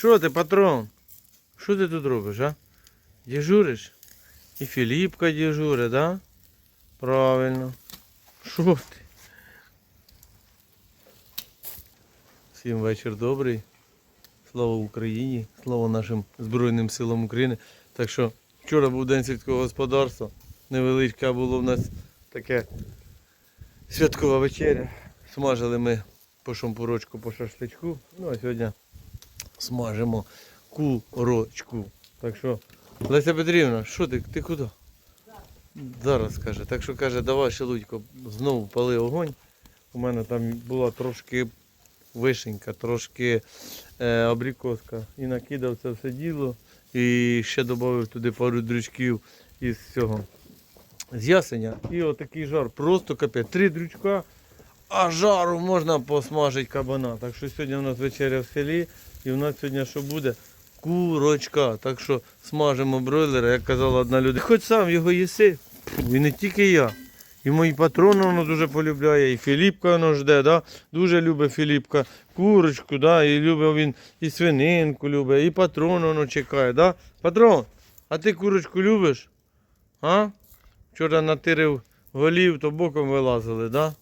Що ти, патрон? Що ти тут робиш, а? Дежуриш? І Філіпка дежурить, да? Правильно. Що ти? Всім вечір добрий. Слава Україні, слава нашим Збройним силам України. Так що вчора був день сільського господарства. Невеличке було в нас таке святкова вечеря. Смажили ми по шампурочку, по шашличку. Ну а сьогодні смажимо курочку. Так що, Леся Петрівна, що ти? Ти куди? Зараз каже. Так що каже, давай шелудько, знову пали огонь. У мене там була трошки вишенька, трошки е, абрикоска. І накидав це все діло. І ще додав туди пару дрючків із цього. З ясеня. І отакий жар. Просто капець. Три дрючка, а жару можна посмажити кабана. Так що сьогодні у нас вечеря в селі. І у нас сьогодні що буде? Курочка. Так що смажимо бройлера, як казала одна людина. Хоч сам його їси. І не тільки я. І мої патрони воно дуже полюбляє, і Філіпка воно жде, да? дуже любить Філіпка курочку, да? і любить він і свининку любить, і патрон воно чекає. Да? Патрон, а ти курочку любиш? А? Вчора натирив голів, то боком вилазили, да?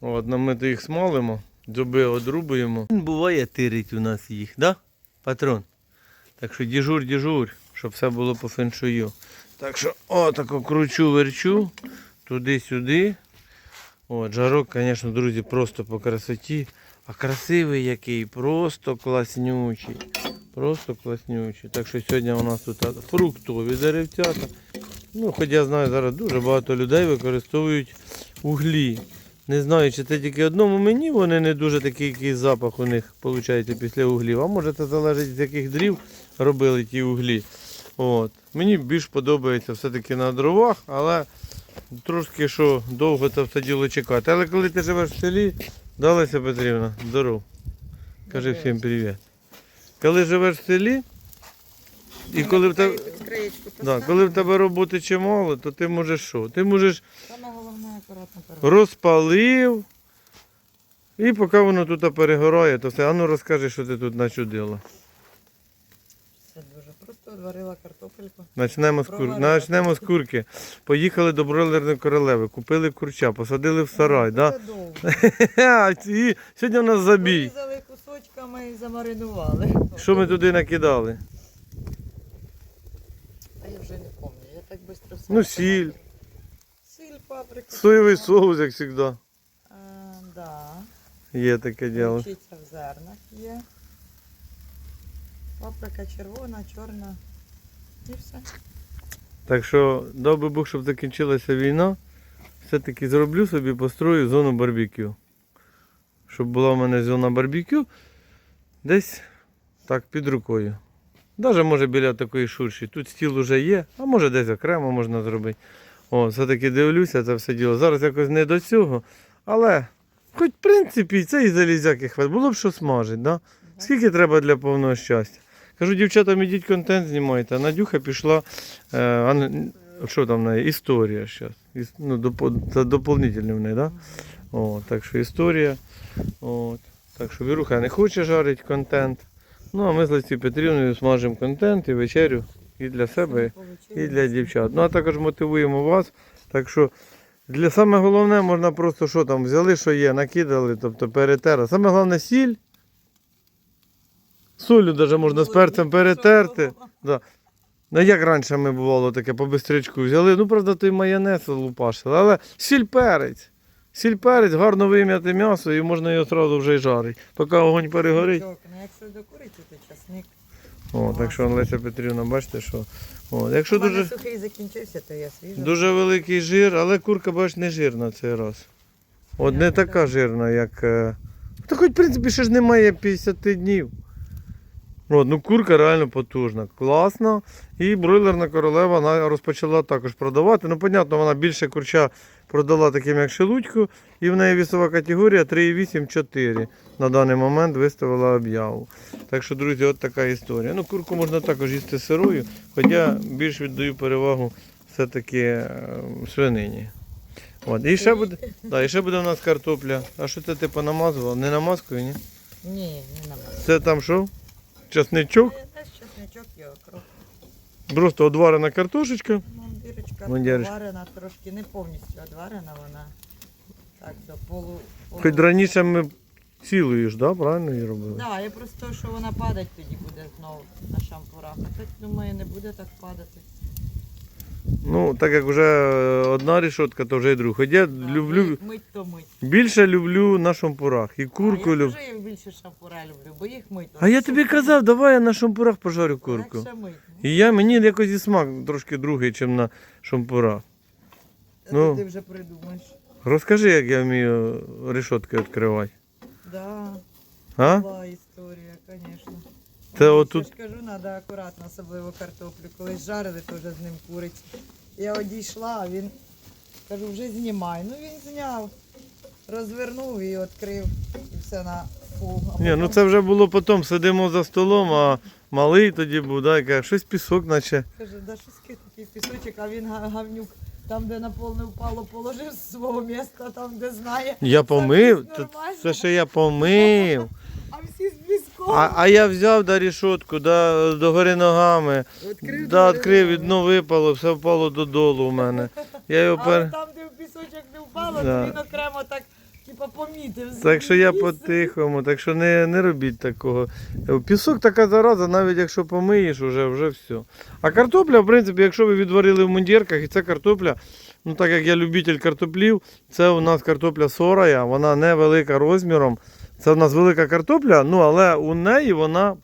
От, ну, ми то їх смалимо, зуби одрубуємо. Буває тирить у нас їх, да? Патрон? Так що діжур, діжур, щоб все було по феншую. Так що отако кручу, верчу, туди-сюди. От, жарок, звісно, друзі, просто по красоті. А красивий який, просто класнючий. Просто класнючий. Так що сьогодні у нас тут фруктові деревцята. Ну, хоч я знаю, зараз дуже багато людей використовують углі. Не знаю, чи це тільки одному мені, вони не дуже такий якийсь запах у них виходить після углів. А може це залежить з яких дрів робили ті углі. От. Мені більш подобається все-таки на дровах, але трошки що довго це все діло чекати. Але коли ти живеш в селі, Далеся Петрівна, здоров. Кажи всім привіт. Коли живеш в селі, і коли в тебе, да, коли в тебе роботи чимало, то ти можеш що? Ти можеш акуратно розпалив, і поки воно тут перегорає, то все. А ну розкажи, що ти тут начудила. Все дуже просто варила картопельку. Начнемо з, кур... Начнемо з курки. Поїхали до бройлерної королеви, купили курча, посадили в сарай. Да? Довго. Ха, І сьогодні у нас забій. Порізали кусочками і замаринували. Що ми туди накидали? А я вже не пам'ятаю, я так швидко все. Ну, Сіль, паприка. соєвий соус, як завжди. А, да. Є таке діло. Вчиться в зернах є. Паприка червона, чорна. І все. Так що, дав би Бог, щоб закінчилася війна, все-таки зроблю собі, построю зону барбекю. Щоб була в мене зона барбекю десь так під рукою. Навіть може біля такої шурші. Тут стіл уже є, а може десь окремо можна зробити. О, все-таки дивлюся це все діло. Зараз якось не до цього. Але, хоч в принципі, це і залізяки хватить. Було б що смажити, да? Скільки треба для повного щастя? Кажу, дівчатам ідіть контент знімайте, а Надюха пішла, е, а, що там в неї? Історія зараз. Іс, ну, допо- це доповнительне в неї, да? О, так що історія. От. Так що Віруха не хоче жарити контент. Ну, а ми з Лесі Петрівною смажимо контент і вечерю і для себе, і для дівчат. Ну, а також мотивуємо вас. Так що для саме головне можна просто що там взяли, що є, накидали, тобто перетерли. Саме головне сіль. Солю навіть можна з перцем перетерти. Да. Ну як раніше ми бувало таке по бистричку взяли. Ну, правда, той майонез лупашили, але сіль перець. Сіль перець, гарно вим'яти м'ясо і можна його одразу вже й жарити. Поки огонь перегорить. Ну, якщо докурити, то. О, так що Леся Петрівна, бачите, що. О, якщо У мене дуже, сухий закінчився, то я свіжа. дуже великий жир, але курка, бач, не жирна цей раз. От не така жирна, як. е, Та хоч, в принципі, ще ж немає 50 днів. От, ну курка реально потужна, класна. І бройлерна королева вона розпочала також продавати. Ну, понятно, вона більше курча продала таким, як шелудьку, і в неї вісова категорія 3,8-4 на даний момент виставила об'яву. Так що, друзі, от така історія. Ну, курку можна також їсти сирою, хоча більш віддаю перевагу все-таки е, свинині. От. І, ще буде, да, і ще буде у нас картопля. А що це ти понамазував? Не намазкою, ні? Ні, не намазала. Це там що? часничок, Майонез, чесничок і окроп. просто одварена картошечка. Мундирочка Мундирочка. варена трошки, не повністю одварена вона. Так, до полу. полу... Хоч раніше ми цілою ж, да? правильно її робили? Да, я просто, що вона падать тоді буде знову на шампурах. А так, думаю, не буде так падати. Ну, так як вже е, одна рішотка, то вже і друга. Хоч я Да, люблю, мить- то мить. більше люблю на шампурах. І курку а, я люблю. теж більше шампура люблю, бо їх мить. А я тобі казав, давай я на шампурах пожарю курку. Легше мить. І я мені якось і смак трошки другий, ніж на шампурах. Це ну. ти вже придумаєш. Розкажи, як я вмію решотки відкривати. Да, А? була історія, звісно. Я отут- ж кажу, треба акуратно, особливо картоплю. Колись жарили, теж з ним курицю. Я одійшла, а він кажу, вже знімай. Ну він зняв, розвернув і відкрив. І все на Ні, ну це вже було потім, сидимо за столом, а малий тоді був, да, і каже, щось пісок, наче. Каже, да що такий пісочок, а він гавнюк. Там, де на пол не впало, положив з свого міста, там, де знає. Я помив, Це це, ще я помив. А всі з піском. А, а я взяв да, рішотку, да, догори ногами, Відкрив, да, відкрив, да. і дно випало, все впало додолу у мене. Я його А пер... там, де в пісочок не впало, Да. то він окремо так, типа, помітив. Так що я по-тихому, так що не, не робіть такого. Пісок така зараза, навіть якщо помиєш, вже, вже все. А картопля, в принципі, якщо ви відварили в мундірках, і це картопля, ну так як я любитель картоплів, це у нас картопля сорая, вона невелика розміром. Це у нас велика картопля, ну але у неї вона,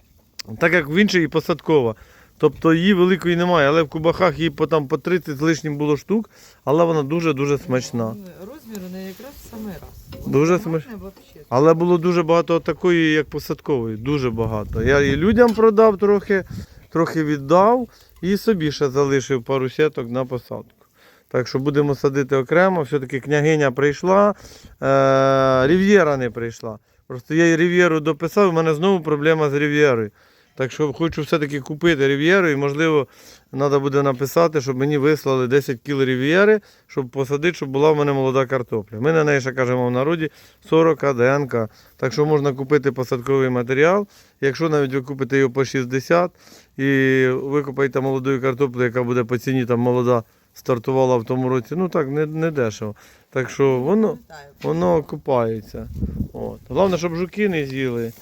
так як в іншій, посадкова. Тобто її великої немає, але в кубахах її по, там, по 30 з лишнім було штук, але вона дуже-дуже смачна. Розмір у неї якраз в самий раз. Дуже смачно. Але було дуже багато такої, як посадкової, дуже багато. Я і людям продав трохи, трохи віддав і собі ще залишив пару сіток на посадку. Так що будемо садити окремо. Все-таки княгиня прийшла, е- Рів'єра не прийшла. Просто я і Рів'єру дописав, у мене знову проблема з Рів'єрою. Так що хочу все-таки купити Рів'єру і, можливо, треба буде написати, щоб мені вислали 10 кіл Рів'єри, щоб посадити, щоб була в мене молода картопля. Ми на неї ще кажемо в народі 40 ДНК. Так що можна купити посадковий матеріал. Якщо навіть ви купите його по 60 і викупаєте молоду картоплю, яка буде по ціні там молода, стартувала в тому році, ну так, не, не дешево. Так що воно, воно окупається. От. Головне, щоб жуки не з'їли.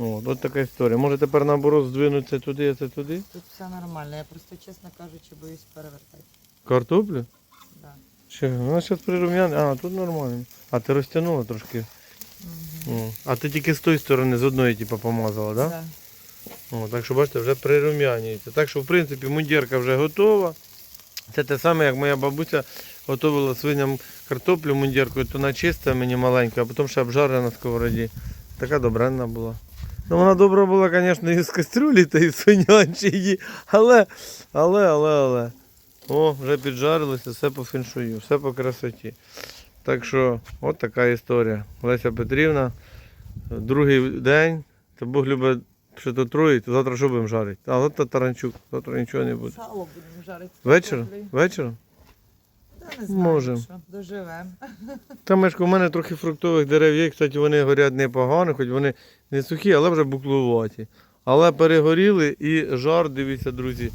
От, от така історія. Може тепер наоборот здвинутися туди, а це туди. Тут все нормально. Я просто, чесно кажучи, боюсь перевертати. Картоплю? Да. Вона зараз прирум'яне. А, тут нормально. А ти розтягнула трошки. О. А ти тільки з тої сторони, з одної, типу, помазала, так? Да? Да. О, так що бачите, вже прирум'янюється. Так що, в принципі, мундірка вже готова. Це те саме, як моя бабуся готувала свиням картоплю мундіркою, то вона чиста мені маленька, а потім ще обжарена на сковороді. Така добренна була. Ну, вона добра була, звісно, і з кастрюлі, та і з свинячої, але, але, але, але. О, вже піджарилося, все по феншую, все по красоті. Так що, от така історія. Леся Петрівна, другий день, то Бог любить що то троє, то завтра що будемо жарити? А от то таранчук, завтра нічого не буде. Сало будемо жарити. Вечором? Вечором? Не знаю, що, доживемо. Та мешка, у мене трохи фруктових дерев є, кстати, вони горять непогано, хоч вони не сухі, але вже буклуваті. Але перегоріли і жар, дивіться, друзі,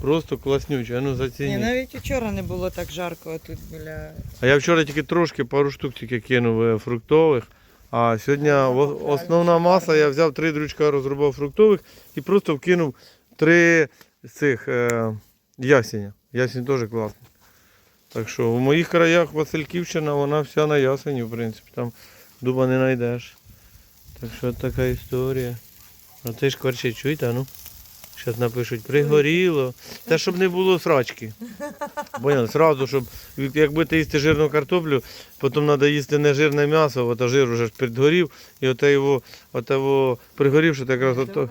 просто класнючий. А ну Ні, зацініть. навіть вчора не було так жарко, тут біля. А я вчора тільки трошки пару штук тільки кинув е, фруктових. А сьогодні в- основна маса, я взяв три дрючка, розрубав фруктових і просто вкинув три з цих е, ясеня. Ясень теж класний. Так що в моїх краях Васильківщина, вона вся на ясені, в принципі, там дуба не знайдеш. Так що така історія. А ти ж кварчить, чуєте, ну? Зараз напишуть, пригоріло. Та щоб не було срачки. Поняли? Сразу, щоб як будете їсти жирну картоплю, потім треба їсти не жирне м'ясо, от, а жир уже ж підгорів, і оте його, оте його пригорівши, так Це ото.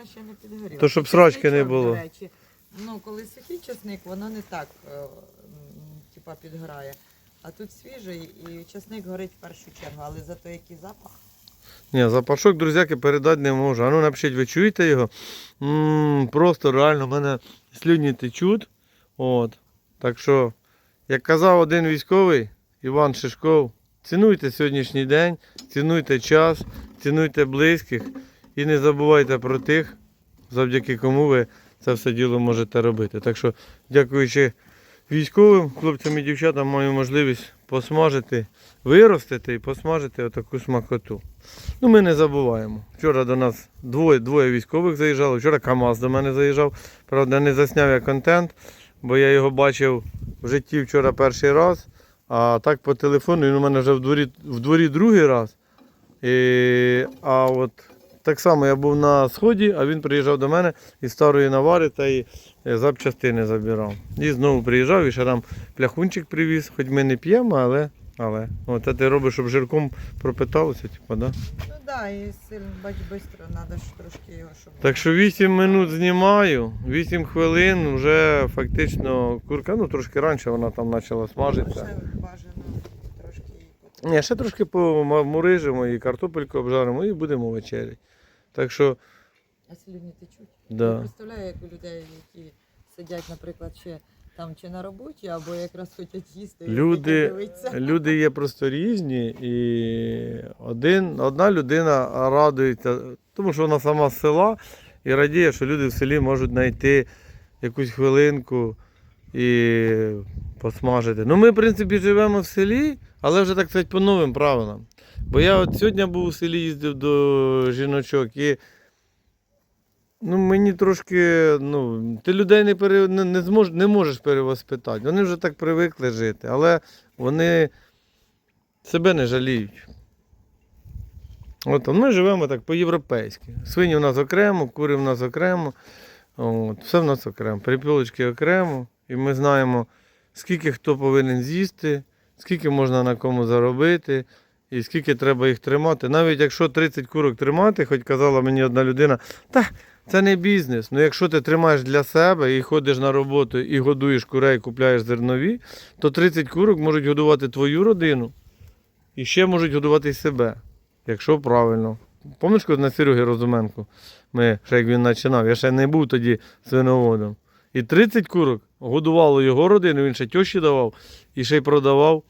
то, щоб срачки не було. Ну, коли сухий чесник, воно не так е, м, підгорає. А тут свіжий і чесник горить в першу чергу, але зато який запах. Ні, запашок, друзяки, передати не можу. А ну напишіть, ви чуєте його? м просто реально, в мене слюдні течуть. От. Так що, як казав один військовий, Іван Шишков, цінуйте сьогоднішній день, цінуйте час, цінуйте близьких і не забувайте про тих, завдяки кому ви це все діло можете робити. Так що, дякуючи військовим, хлопцям і дівчатам, маю можливість посмажити, виростити і посмажити отаку смакоту. Ну, ми не забуваємо. Вчора до нас двоє, двоє військових заїжджало, вчора КАМАЗ до мене заїжджав. Правда, не засняв я контент, бо я його бачив в житті вчора перший раз, а так по телефону він у мене вже в дворі, в дворі другий раз. І, а от так само я був на сході, а він приїжджав до мене із старої навари та е, запчастини забирав. І знову приїжджав і ще там пляхунчик привіз, хоч ми не п'ємо, але. Але от ти робиш, щоб жирком пропиталося, типу, да? Ну да, і сильно, бач, швидко, треба ж трошки його, щоб... Так що 8 минут знімаю, 8 хвилин вже фактично курка, ну трошки раніше вона там почала смажитися. Ще бажано трошки її. Ні, ще трошки помурижимо і картопельку обжаримо і будемо вечеряти. Так що, А слюні течуть. Я да. представляю, як у людей, які сидять, наприклад, ще там чи на роботі, або якраз хочуть їсти. Люди- Люди є просто різні, і один, одна людина радується, тому що вона сама з села і радіє, що люди в селі можуть знайти якусь хвилинку і посмажити. Ну, ми, в принципі, живемо в селі, але вже так сказати, по новим правилам. Бо я от сьогодні був у селі, їздив до жіночок і. Ну, мені трошки, ну, ти людей не, пере, не, не, змож, не можеш перевоспитати. Вони вже так привикли жити, але вони себе не жаліють. От, ми живемо так по-європейськи. Свині в нас окремо, кури в нас окремо, от, все в нас окремо, перепілочки окремо. І ми знаємо, скільки хто повинен з'їсти, скільки можна на кому заробити, і скільки треба їх тримати. Навіть якщо 30 курок тримати, хоч казала мені одна людина, та це не бізнес. Ну якщо ти тримаєш для себе і ходиш на роботу і годуєш курей, купляєш зернові, то 30 курок можуть годувати твою родину і ще можуть годувати себе, якщо правильно. Пам'ятаєш, коли на Сереги Розуменко, ми, ще як він починав, я ще не був тоді свиноводом. І 30 курок годувало його родину, він ще тьоші давав і ще й продавав.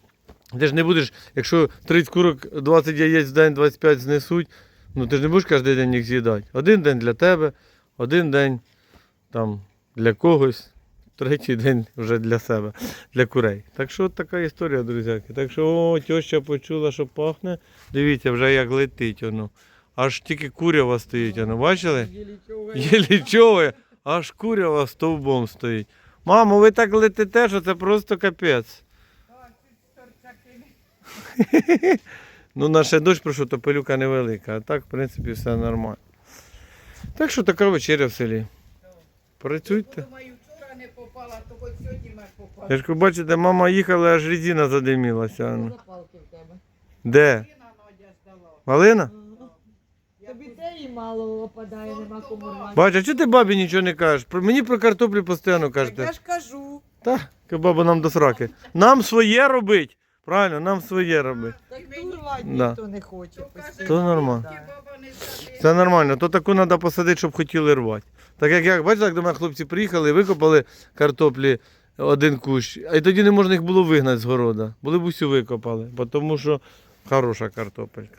Ти ж не будеш, якщо 30 курок 20 яєць в день 25 знесуть, ну ти ж не будеш кожен день їх з'їдати. Один день для тебе, один день там для когось, третій день вже для себе, для курей. Так що от така історія, друзяки. Так що о, теща почула, що пахне. Дивіться, вже як летить воно. Аж тільки курява стоїть, воно, бачили? Єлі чове, аж курява стовбом стоїть. Мамо, ви так летите, що це просто капець. Ну, на ще дощ пройшов, то пилюка невелика, а так, в принципі, все нормально. Так що така вечеря в селі. Працюйте. Думаю, вчора не попала, то хоч сьогодні мер попала. Я ж кажу, бачите, мама їхала, аж резина задимілася. ну. Запалки в тебе. Де? Сина Надя здала. Малина? Тобі те і мало опадає, нема кому рвати. Бач, а чого ти бабі нічого не кажеш? Про- Мені про картоплю постійно кажете. я ж кажу. Та, баба нам до сраки. Нам своє робить. Правильно, нам своє робить. Так дурвати Да. ніхто не хоче постійно. То нормально. Це нормально, то таку треба посадити, щоб хотіли рвати. Так як, як бачите, як до мене хлопці приїхали, викопали картоплі один кущ, а й тоді не можна їх було вигнати з города. Були б усю викопали, бо тому що хороша картопелька.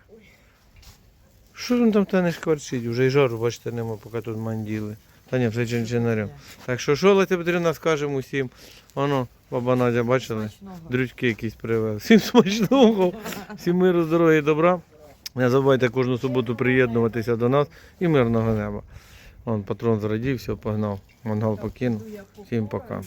Що він там та не шкварчить? Вже й жару, бачите, нема, поки тут манділи. Та ні, все інженером. Так що, що Леся Петрівна скажемо усім? Воно, баба Надя, бачили? Дрючки якісь привезли. Всім смачного, всім миру, здоров'я і добра. Не забувайте кожну суботу приєднуватися до нас і мирного неба. Вон патрон зрадів, все, погнав. Мангал покинув. Всім пока.